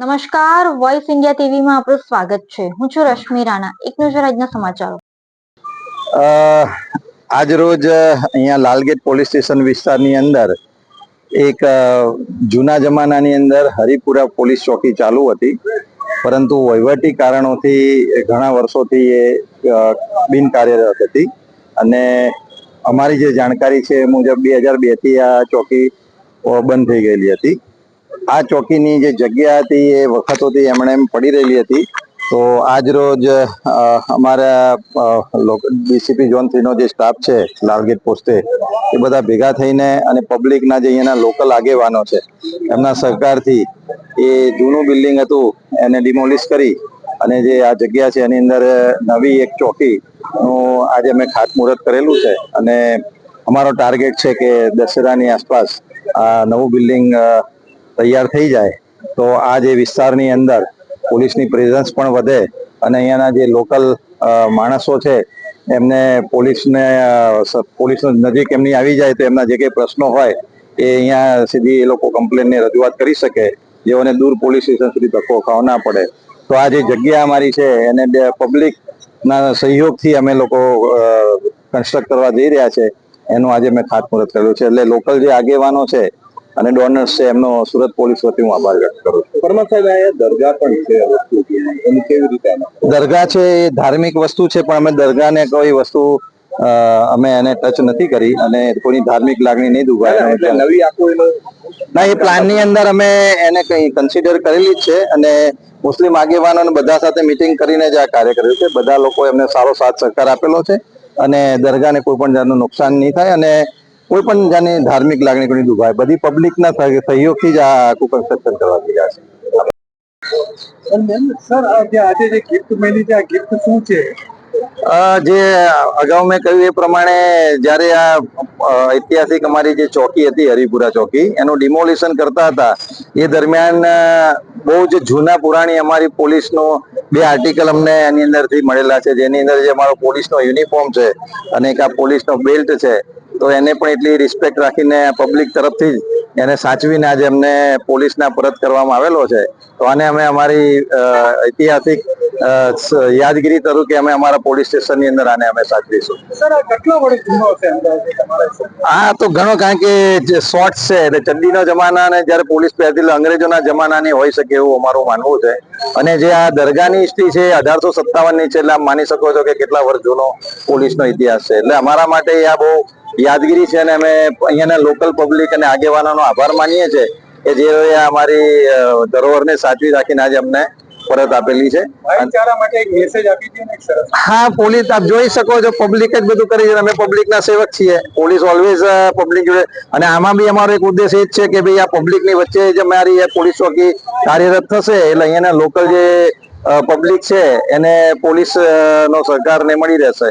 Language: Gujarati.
નમસ્કાર વોઇસ ઇન્ડિયા ટીવીમાં આપનું સ્વાગત છે. હું છું રશ્મિ રાણા. એક નજર આજના સમાચારો. આજ રોજ અહીંયા લાલગેટ પોલીસ સ્ટેશન વિસ્તારની અંદર એક જૂના જમાનાની અંદર હરિપુરા પોલીસ ચોકી ચાલુ હતી. પરંતુ વહીવટી કારણોથી ઘણા વર્ષોથી એ બિનકાર્યરત હતી. અને અમારી જે જાણકારી છે એ મુજબ બે હજાર બેથી આ ચોકી બંધ થઈ ગયેલી હતી. આ ચોકીની જે જગ્યા હતી એ વખતોથી એમણે એમ પડી રહેલી હતી. તો આજ રોજ અમારા ડીસીપી ઝોન થ્રીનો જે સ્ટાફ છે લાલગેટ પોસ્ટે એ બધા ભેગા થઈને અને પબ્લિકના જે અહીંયાના લોકલ આગેવાનો છે, એમના સહકારથી એ જૂનું બિલ્ડિંગ હતું, એને ડિમોલિશ કરી અને જે આ જગ્યા છે, એની અંદર નવી એક ચોકી નું આજે અમે ખાતમુહૂર્ત કરેલું છે અને અમારો ટાર્ગેટ છે કે દશેરાની આસપાસ આ નવું બિલ્ડિંગ તૈયાર થઈ જાય, તો આ જે વિસ્તારની અંદર પોલીસની પ્રેઝન્સ પણ વધે અને અહીંયાના જે લોકલ માણસો છે, એમને પોલીસને પોલીસ નજીક એમની આવી જાય તો એમના જે કંઈ પ્રશ્નો હોય એ અહીંયા સીધી એ લોકો કમ્પ્લેનની રજૂઆત કરી શકે, જેઓને દૂર પોલીસ સ્ટેશન સુધી ધક્કો ખાવો ના પડે. તો આ જે જગ્યા અમારી છે એને બે પબ્લિકના સહયોગથી અમે લોકો કન્સ્ટ્રક્ટ કરવા જઈ રહ્યા છે. એનું આજે મેં ખાતમુહૂર્ત કર્યું છે. એટલે લોકલ જે આગેવાનો છે અને ડોનર્સ છે એમનો સુરત પોલીસ વતી હું આભાર વ્યક્ત કરું છું. પરમા સાહેબ અહીંયા દરગાહ પણ છે એની કેવી રીતે દરગાહ છે એ ધાર્મિક વસ્તુ છે પણ અમે દરગાહને કોઈ વસ્તુ અમે એને ટચ નથી કરી અને કોઈની ધાર્મિક લાગણી નહીં દુભાય. નવી આખું એનું ના એ પ્લાનની અંદર અમે એને કઈ કન્સિડર કરેલી જ છે અને મુસ્લિમ આગેવાનો બધા સાથે મિટિંગ કરીને જ આ કાર્ય કર્યું છે. બધા લોકો એમને સારો સાથ સહકાર આપેલો છે અને દરગાહને કોઈ પણ જાતનું નુકસાન નહીં થાય અને કોઈ પણ જાને ધાર્મિક લાગણી કોઈ દુભાય બધી પબ્લિકના સહ- સહયોગથી જ આ આખું કન્સ્ટ્રક્શન કરવા ગયા છે. સર આ જે આજે જે ગિફ્ટ મળી છે આ ગિફ્ટ શું છે? જે અગાઉ મેં કહ્યું એ પ્રમાણે જ્યારે આ ઐતિહાસિક અમારી જે ચોકી હતી હરિપુરા ચોકી એનું ડિમોલિશન કરતા હતા એ દરમિયાન બહુ જ જૂના પુરાણી અમારી પોલીસનો બે આર્ટિકલ અમને એની અંદરથી મળેલા છે. જેની અંદર જે અમારો પોલીસનો યુનિફોર્મ છે અને એક આ પોલીસનો બેલ્ટ છે. તો એને પણ એટલી રિસ્પેક્ટ રાખીને પબ્લિક તરફથી જ એને સાચવીને આજે અમને પોલીસના પરત કરવામાં આવેલો છે. તો આને અમે અમારી ઐતિહાસિક યાદગીરી તરીકે અમે અમારા પોલીસ સ્ટેશનની અંદર આને અમે સાચવીશું? આ તો ઘણો કારણ કે શોર્ટ છે એટલે ચડ્ડીનો જમાના અને જ્યારે પોલીસ પહેરતી અંગ્રેજોના જમાનાની હોઈ શકે એવું અમારું માનવું છે. અને જે આ દરગાહની હિસ્ટ્રી છે અઢારસો સત્તાવનની છે એટલે આપ માની શકો છો કે કેટલા વર્ષ જૂનો પોલીસનો ઇતિહાસ છે. એટલે અમારા માટે આ બહુ યાદગીરી છે અને અમે અહીંયાના લોકલ પબ્લિક અને આગેવાનોનો આભાર માનીએ છીએ કે જેઓએ અમારી ધરોહરને સાચવી રાખીને આજે અમને પરત આપેલી છે. હા પોલીસ આપ જોઈ શકો છો પબ્લિક જ બધું કરી અમે પબ્લિક ના સેવક છીએ. પોલીસ ઓલવેઝ પબ્લિક જોડે. અને આમાં બી અમારો એક ઉદ્દેશ એ જ છે કે ભાઈ આ પબ્લિકની વચ્ચે જે અમારી આ પોલીસ ચોકી કાર્યરત થશે. એટલે અહીંયાના લોકલ જે પબ્લિક છે એને પોલીસ નો સહકાર ને મળી રહેશે.